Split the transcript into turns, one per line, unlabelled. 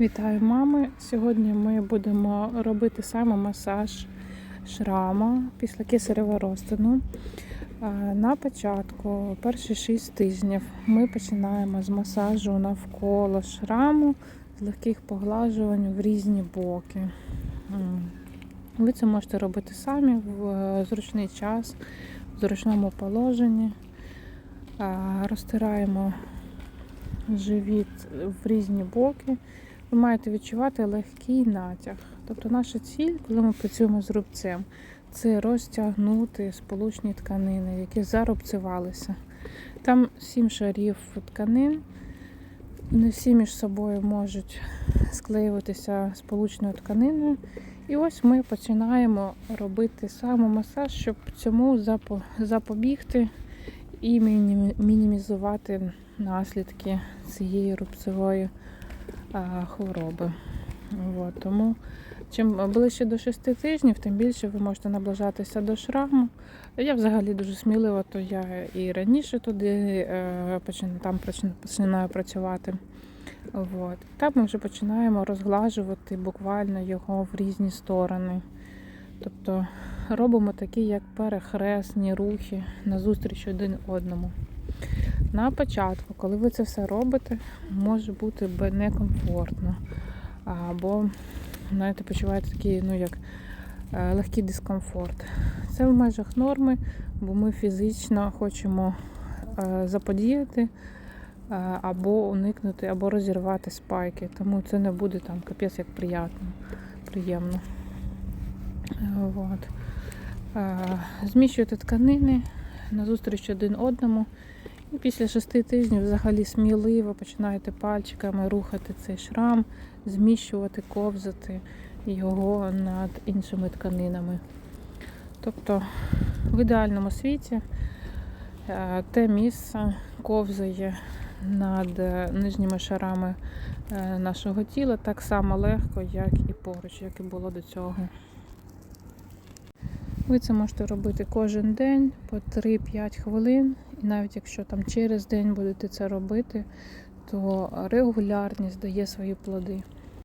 Вітаю мами! Сьогодні ми будемо робити саме масаж шрама після кисаревого розтину. На початку, перші 6 тижнів, ми починаємо з масажу навколо шраму, з легких поглажувань в різні боки. Ви це можете робити самі в е, зручний час, в зручному положенні. Розтираємо живіт в різні боки ви маєте відчувати легкий натяг. Тобто наша ціль, коли ми працюємо з рубцем, це розтягнути сполучні тканини, які зарубцювалися. Там сім шарів тканин, не всі між собою можуть склеюватися сполучною тканиною. І ось ми починаємо робити самомасаж, щоб цьому запобігти і мінімізувати наслідки цієї рубцевої хвороби. От, тому чим ближче до 6 тижнів, тим більше ви можете наближатися до шраму. Я взагалі дуже смілива, то я і раніше туди е, там починаю працювати. От. Так ми вже починаємо розглажувати буквально його в різні сторони. Тобто робимо такі, як перехресні рухи назустріч один одному. На початку, коли ви це все робите, може бути некомфортно. Або, знаєте, почуваєте такий, ну як е, легкий дискомфорт. Це в межах норми, бо ми фізично хочемо е, заподіяти е, або уникнути, або розірвати спайки. Тому це не буде там капець як приємно. приємно. От. Е, Зміщуйте тканини назустріч один одному. І після шести тижнів взагалі сміливо починаєте пальчиками рухати цей шрам, зміщувати, ковзати його над іншими тканинами. Тобто в ідеальному світі е, те місце ковзає над е, нижніми шарами е, нашого тіла так само легко, як і поруч, як і було до цього. Ви це можете робити кожен день по 3-5 хвилин. І навіть якщо там через день будете це робити, то регулярність дає свої плоди.